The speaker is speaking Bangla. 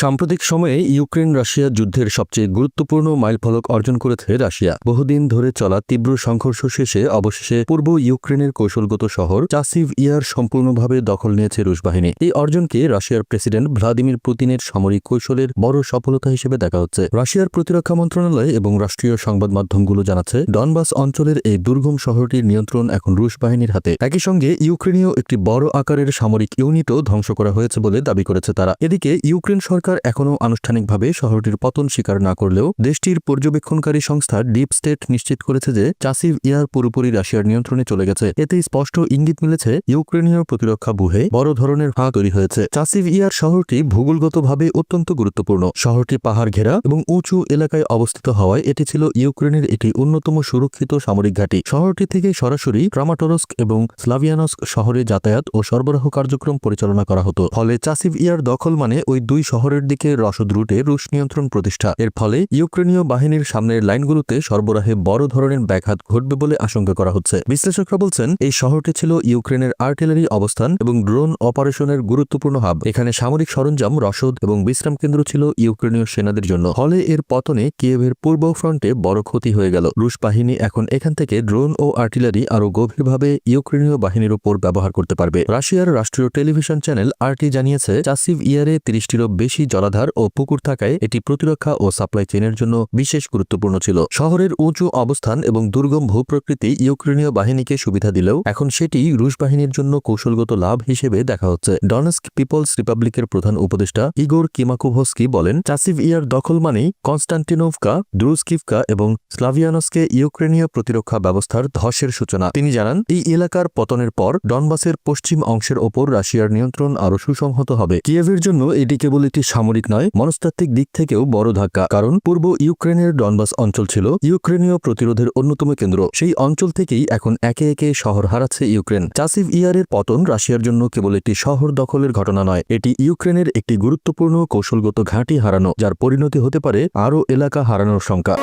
সাম্প্রতিক সময়ে ইউক্রেন রাশিয়া যুদ্ধের সবচেয়ে গুরুত্বপূর্ণ মাইলফলক অর্জন করেছে রাশিয়া। বহুদিন ধরে চলা তীব্র সংঘর্ষ শেষে অবশেষে পূর্ব ইউক্রেনের কৌশলগত শহর চাসিভ ইয়ার সম্পূর্ণভাবে দখল নিয়েছে রুশ বাহিনী। এই অর্জনকে রাশিয়ার প্রেসিডেন্ট ভ্লাদিমির পুতিনের সামরিক কৌশলের বড় সফলতা হিসেবে দেখা হচ্ছে। রাশিয়ার প্রতিরক্ষা মন্ত্রণালয় এবং রাষ্ট্রীয় সংবাদ মাধ্যমগুলো জানাচ্ছে, ডনবাস অঞ্চলের এই দুর্গম শহরটির নিয়ন্ত্রণ এখন রুশ বাহিনীর হাতে। একই সঙ্গে ইউক্রেনীয় একটি বড় আকারের সামরিক ইউনিটও ধ্বংস করা হয়েছে বলে দাবি করেছে তারা। এদিকে ইউক্রেন সরকার এখনও আনুষ্ঠানিকভাবে শহরটির পতন স্বীকার না করলেও দেশটির পর্যবেক্ষণকারী সংস্থা ডিপ স্টেট নিশ্চিত করেছে যে চাসিভ ইয়ার পুরোপুরি রাশিয়ার নিয়ন্ত্রণে চলে গেছে। এতে স্পষ্ট ইঙ্গিত মিলেছে, ইউক্রেনীয় প্রতিরক্ষা বুহে বড় ধরনের ফাঁ তৈরি হয়েছে। চাসিভ ইয়ার শহরটি ভূগোলগতভাবে অত্যন্ত গুরুত্বপূর্ণ। শহরটি পাহাড় ঘেরা এবং উঁচু এলাকায় অবস্থিত হওয়ায় এটি ছিল ইউক্রেনের একটি অন্যতম সুরক্ষিত সামরিক ঘাঁটি। শহরটি থেকে সরাসরি ক্রামাটরস্ক এবং স্লাভিয়ানস্ক শহরে যাতায়াত ও সরবরাহ কার্যক্রম পরিচালনা করা হতো। ফলে চাসিভ ইয়ার দখল মানে ওই দুই শহরের দিকে রসদ রুটে রুশ নিয়ন্ত্রণ প্রতিষ্ঠা। এর ফলে ইউক্রেনীয় বাহিনীর সামনের লাইনগুলোতে সরবরাহে বড় ধরনের ব্যাঘাত ঘটবে বলে আশঙ্কা করা হচ্ছে। বিশ্লেষকরা বলছেন, এই শহরটি ছিল ইউক্রেনের আর্টিলারি অবস্থান এবং ড্রোন অপারেশনের গুরুত্বপূর্ণ হাব। এখানে সামরিক সরঞ্জাম, রসদ এবং বিশ্রাম কেন্দ্র ছিল ইউক্রেনীয় সেনাদের জন্য। ফলে এর পতনে কিয়েভের পূর্ব ফ্রন্টে বড় ক্ষতি হয়ে গেল। রুশ বাহিনী এখন এখান থেকে ড্রোন ও আর্টিলারি আরও গভীরভাবে ইউক্রেনীয় বাহিনীর উপর ব্যবহার করতে পারবে। রাশিয়ার রাষ্ট্রীয় টেলিভিশন চ্যানেল আরটি জানিয়েছে, চাসিভ ইয়ারে তিরিশটিরও বেশি জলাধার ও পুকুর থাকায় এটি প্রতিরক্ষা ও সাপ্লাই চেনের জন্য বিশেষ গুরুত্বপূর্ণ ছিল। শহরের উঁচু অবস্থান এবং দুর্গম ভূপ্রকৃতি ইউক্রেনীয় বাহিনীকে সুবিধা দিলেও এখন সেটি রুশ বাহিনীর জন্য কৌশলগত লাভ হিসেবে দেখা হচ্ছে। ডনেস্ক পিপলস রিপাবলিকের প্রধান উপদেষ্টা ইগোর কিমাকুভস্কি বলেন, চাসিভ ইয়ার দখল মানেই কনস্টান্টিনোভকা, দ্রুস্কিভকা এবং স্লাভিয়ানসকে ইউক্রেনীয় প্রতিরক্ষা ব্যবস্থার ধসের সূচনা। তিনি জানান, এই এলাকার পতনের পর ডনবাসের পশ্চিম অংশের ওপর রাশিয়ার নিয়ন্ত্রণ আরও সুসংহত হবে। কিয়েভের জন্য এটি কেবল একটি সামরিক নয়, মনস্তাত্ত্বিক দিক থেকেও বড় ধাক্কা। কারণ পূর্ব ইউক্রেনের ডনবাস অঞ্চল ছিল ইউক্রেনীয় প্রতিরোধের অন্যতম কেন্দ্র। সেই অঞ্চল থেকেই এখন একে একে শহর হারাচ্ছে ইউক্রেন। চাসিভ ইয়ারের পতন রাশিয়ার জন্য কেবল একটি শহর দখলের ঘটনা নয়, এটি ইউক্রেনের একটি গুরুত্বপূর্ণ কৌশলগত ঘাঁটি হারানো, যার পরিণতি হতে পারে আরও এলাকা হারানোর শঙ্কা